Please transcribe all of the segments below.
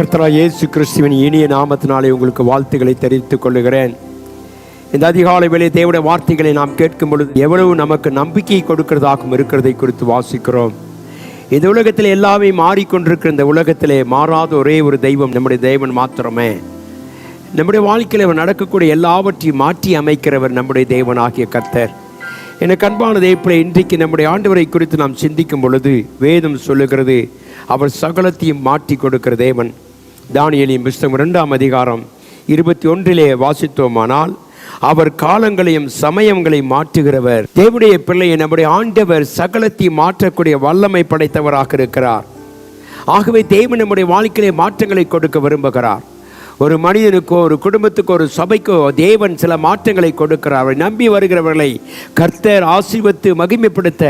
கர்த்தரா இயேசு கிறிஸ்துவின் இனிய நாமத்தினாலே உங்களுக்கு வாழ்த்துக்களை தெரிவித்துக் கொள்கிறேன் இந்த அதிகாலை வேலை தேவடைய வார்த்தைகளை நாம் கேட்கும் பொழுது எவ்வளவு நமக்கு நம்பிக்கை கொடுக்கிறதாகவும் இருக்கிறதை குறித்து வாசிக்கிறோம். இந்த உலகத்தில் எல்லாமே மாறிக்கொண்டிருக்கிற இந்த உலகத்திலே மாறாத ஒரே ஒரு தெய்வம் நம்முடைய தெய்வன் மாத்திரமே. நம்முடைய வாழ்க்கையில் அவர் நடக்கக்கூடிய எல்லாவற்றையும் மாற்றி அமைக்கிறவர் நம்முடைய தேவனாகிய கர்த்தர். எனக்கு அன்பான தேவப்பிள்ளை இன்றைக்கு நம்முடைய ஆண்டவரை குறித்து நாம் சிந்திக்கும் பொழுது வேதம் சொல்லுகிறது அவர் சகலத்தையும் மாற்றி கொடுக்கிற தேவன். தானியலின் புஸ்தகம் இரண்டாம் அதிகாரம் இருபத்தி ஒன்றிலே வாசித்தோமானால் அவர் காலங்களையும் சமயங்களையும் மாற்றுகிறவர். தேவனுடைய பிள்ளையை நம்முடைய ஆண்டவர் சகலத்தை மாற்றக்கூடிய வல்லமை படைத்தவராக இருக்கிறார். ஆகவே தேவன் நம்முடைய வாழ்க்கையிலே மாற்றங்களை கொடுக்க விரும்புகிறார். ஒரு மனிதனுக்கோ ஒரு குடும்பத்துக்கோ ஒரு சபைக்கோ தேவன் சில மாற்றங்களை கொடுக்கிறார். அவரை நம்பி வருகிறவர்களை கர்த்தர் ஆசீர்வத்து மகிமைப்படுத்த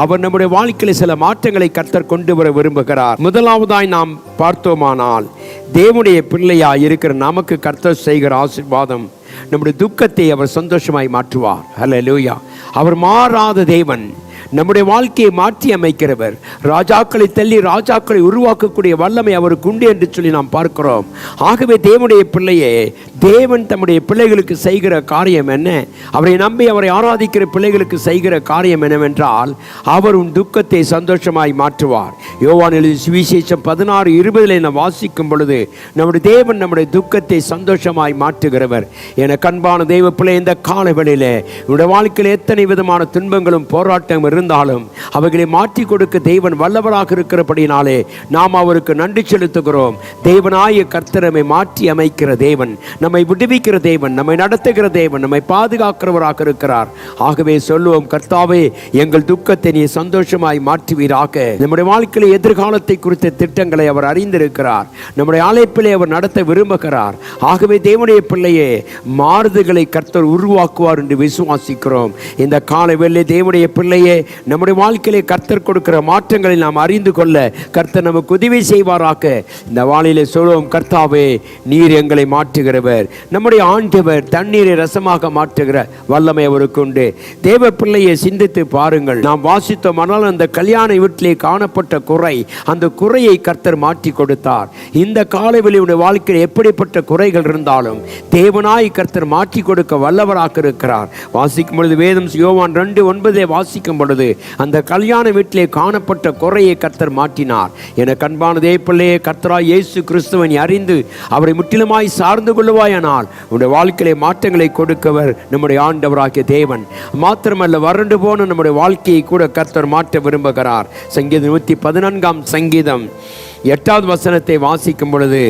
அவர் நம்முடைய வாழ்க்கையில் சில மாற்றங்களை கர்த்தர் கொண்டு வர விரும்புகிறார். முதலாவதாய் நாம் பார்த்தோமானால் தேவனுடைய பிள்ளையாய் இருக்கிற நமக்கு கர்த்தர் செய்கிற ஆசீர்வாதம் நம்முடைய துக்கத்தை அவர் சந்தோஷமாய் மாற்றுவார். லூயா அவர் மாறாத தேவன். நம்முடைய வாழ்க்கையை மாற்றி அமைக்கிறவர். ராஜாக்களை தள்ளி ராஜாக்களை உருவாக்கக்கூடிய வல்லமை அவருக்கு உண்டு என்று சொல்லி நாம் பார்க்கிறோம். ஆகவே தேவனுடைய பிள்ளையே தேவன் தம்முடைய பிள்ளைகளுக்கு செய்கிற காரியம் என்ன? அவரை நம்பி அவரை ஆராதிக்கிற பிள்ளைகளுக்கு செய்கிற காரியம் என்னவென்றால் அவர் உன் துக்கத்தை சந்தோஷமாய் மாற்றுவார். யோவான் எழுதி சுவிசேஷம் பதினாறு இருபதில் நாம் வாசிக்கும் பொழுது நம்முடைய தேவன் நம்முடைய துக்கத்தை சந்தோஷமாய் மாற்றுகிறவர். என கண்பான தெய்வ பிள்ளை இந்த காலவெளியில் உன்னுடைய வாழ்க்கையில் எத்தனை விதமான துன்பங்களும் போராட்டம் இருந்தாலும் அவைகளை மாற்றி கொடுக்க தேவன் வல்லவராக இருக்கிறபடினாலே நாம் அவருக்கு நன்றி செலுத்துகிறோம். தேவனாய கர்த்தரமை மாற்றி அமைக்கிற தேவன். நம் நம்மை விடுவிக்கிற தேவன் நம்மை நடத்துகிற தேவன் நம்மை பாதுகாக்கிறவராக இருக்கிறார். ஆகவே சொல்லுவோம் கர்த்தாவே எங்கள் துக்கத்தை நீ சந்தோஷமாய் மாற்றுவீராக. நம்முடைய வாழ்க்கையில் எதிர்காலத்தை குறித்த திட்டங்களை அவர் அறிந்திருக்கிறார். நம்முடைய அழைப்பிலே அவர் நடத்த விரும்புகிறார். ஆகவே தேவனுடைய பிள்ளையே மாறுதல்களை கர்த்தர் உருவாக்குவார் என்று விசுவாசிக்கிறோம். இந்த கால வெள்ளை தேவனுடைய பிள்ளையே நம்முடைய வாழ்க்கையிலே கர்த்தர் கொடுக்கிற மாற்றங்களை நாம் அறிந்து கொள்ள கர்த்தர் நமக்கு உதவி செய்வாராக. இந்த வாழையிலே சொல்லுவோம் கர்த்தாவே நீர் எங்களை மாற்றுகிறவர். நம்முடைய ஆண்டவர் தண்ணீரை ரசமாக மாற்றுகிற வல்லமை அவருக்கு உண்டு. தேவ பிள்ளையை சிந்தித்து பாருங்கள். நாம் வாசித்தோம் ஆனால் அந்த கல்யாண வீட்டிலே காணப்பட்ட குறை அந்த குறையை கர்த்தர் மாற்றி கொடுத்தார். இந்த காலவெளி உடைய வாழ்க்கையில் எப்படிப்பட்ட குறைகள் இருந்தாலும் தேவனாய் கர்த்தர் மாற்றி கொடுக்க வல்லவராக இருக்கிறார். வாசிக்கும் பொழுது வேதம் யோவான் ரெண்டு ஒன்பதை வாசிக்கும் பொழுது அந்த கல்யாண வீட்டிலே காணப்பட்ட குறையை கர்த்தர் மாற்றினார். என கண்பான தேவப்பிள்ளையே கர்த்தராய் இயேசு கிறிஸ்துவனை அறிந்து அவரை முற்றிலுமாய் சார்ந்து கொள்ளுவார் கிருபையனால் உடைய வாழ்க்கையிலே மாற்றங்களை கொடுக்கவர் நம்முடைய ஆண்டவராகிய தேவன். மாத்திரமல்ல வறண்டு போன நம்முடைய வாழ்க்கையை கூட கர்த்தர் மாற்ற விரும்புகிறார். சங்கீதம் நூற்றி பதினான்காம் சங்கீதம். எட்டாவது வசனத்தை வாசிக்கும் பொழுது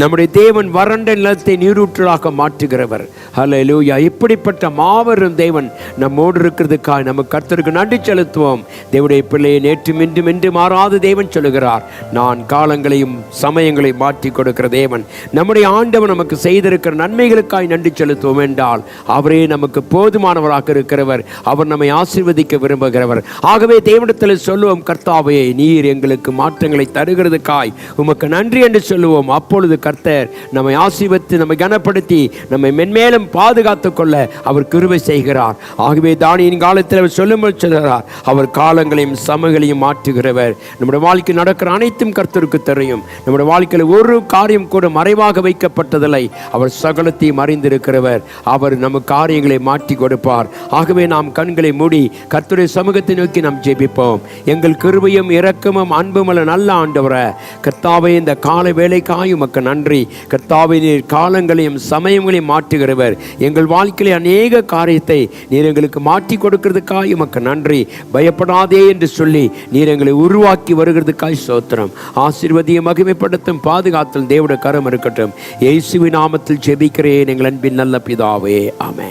நம்முடைய தேவன் வறண்ட நிலத்தை நீரூற்றலாக மாற்றுகிறவர். ஹalleluya இப்படிப்பட்ட மாபெரும் தேவன் நம்மோடு இருக்கிறதுக்காக நம்ம கர்த்தருக்கு நன்றி செலுத்துவோம். தேவனுடைய பிள்ளையை நேற்று இன்றும் என்று மாறாத தேவன் சொல்லுகிறார். நான் காலங்களையும் சமயங்களையும் மாற்றி கொடுக்கிற தேவன். நம்முடைய ஆண்டவன் நமக்கு செய்திருக்கிற நன்மைகளுக்காய் நன்றி செலுத்துவோம் என்றால் அவரே நமக்கு போதுமானவராக இருக்கிறவர். அவர் நம்மை ஆசீர்வதிக்க விரும்புகிறவர். ஆகவே தேவனிடத்தில் சொல்லுவோம் கர்த்தாவையை நீர் எங்களுக்கு மாற்றங்களை தருகிறதுக்காக தருகிறதுக்காய் உமக்கு நன்றி என்று சொல்லுவோம். அப்பொழுது கர்த்தர் நம்மை ஆசீர்வத்து நம்மை கனப்படுத்தி நம்மை மென்மேலும் பாதுகாத்து கொள்ள அவர் கிருவை செய்கிறார். ஆகவே தானியின் காலத்தில் அவர் சொல்லும்போது சொல்கிறார் அவர் காலங்களையும் சமங்களையும் மாற்றுகிறவர். நம்முடைய வாழ்க்கை நடக்கிற அனைத்தும் கர்த்தருக்கு தெரியும். நம்முடைய வாழ்க்கையில் ஒரு காரியம் கூட மறைவாக வைக்கப்பட்டதில்லை. அவர் சகலத்தையும் அறிந்திருக்கிறவர். அவர் நம்ம காரியங்களை மாற்றி கொடுப்பார். ஆகவே நாம் கண்களை மூடி கர்த்தருடைய சமூகத்தை நோக்கி நாம் ஜெபிப்போம். எங்கள் கிருபையும் இரக்கமும் அன்புமல்ல நல்ல ஆண்டவரை கர்த்தாவே இந்த கால வேலைக்காய் உமக்கு நன்றி. கர்த்தாவை நீர் காலங்களையும் சமயங்களையும் மாற்றுகிறவர். எங்கள் வாழ்க்கையிலே அநேக காரியத்தை நீர் எங்களுக்கு மாற்றி கொடுக்கிறதுக்காய் உமக்கு நன்றி. பயப்படாதே என்று சொல்லி நீர் எங்களை உருவாக்கி வருகிறதுக்காய் சோத்திரம் ஆசீர்வதியை மகிமைப்படுத்தும் பாதுகாத்தல் தேவட கரம் இருக்கட்டும். இயேசுவி நாமத்தில் ஜெபிக்கிறேன் எங்கள் அன்பின் நல்ல பிதாவே. ஆமே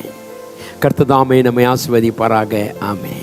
கர்த்ததாமே நம்மை ஆசிர்வதிப்பாராக. ஆமே